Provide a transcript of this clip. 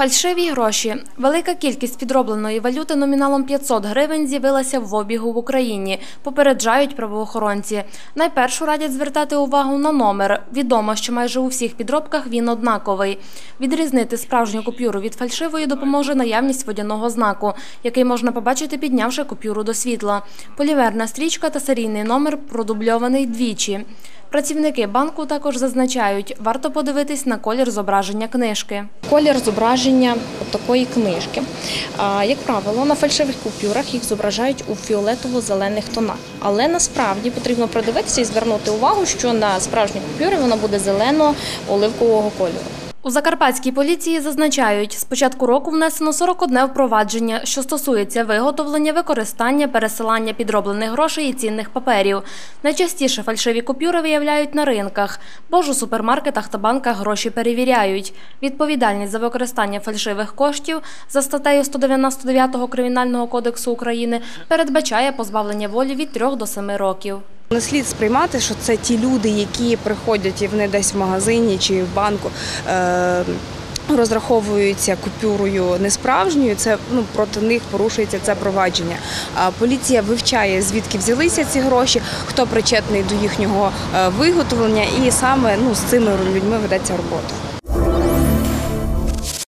Фальшиві гроші. Велика кількість підробленої валюти номіналом 500 гривень з'явилася в обігу в Україні, попереджають правоохоронці. Найпершу радять звертати увагу на номер. Відомо, що майже у всіх підробках він однаковий. Відрізнити справжню купюру від фальшивої допоможе наявність водяного знаку, який можна побачити, піднявши купюру до світла. Поліверна стрічка та серійний номер продубльований двічі. Працівники банку також зазначають, варто подивитись на колір зображення книжки. Колір зображення такої книжки. Як правило, на фальшивих купюрах їх зображають у фіолетово-зелених тонах. Але насправді потрібно придивитися і звернути увагу, що на справжній купюрі вона буде зелено-оливкового кольору. У Закарпатській поліції зазначають, з початку року внесено 41 впровадження, що стосується виготовлення, використання, пересилання підроблених грошей і цінних паперів. Найчастіше фальшиві купюри виявляють на ринках, бо ж у супермаркетах та банках гроші перевіряють. Відповідальність за використання фальшивих коштів за статтею 199 Кримінального кодексу України передбачає позбавлення волі від 3 до 7 років. Не слід сприймати, що це ті люди, які приходять і вони десь в магазині чи в банку. Е- Розраховуються купюрою несправжньою, це ну проти них порушується це провадження. А поліція вивчає звідки взялися ці гроші, хто причетний до їхнього е, виготовлення, і саме ну з цими людьми ведеться робота.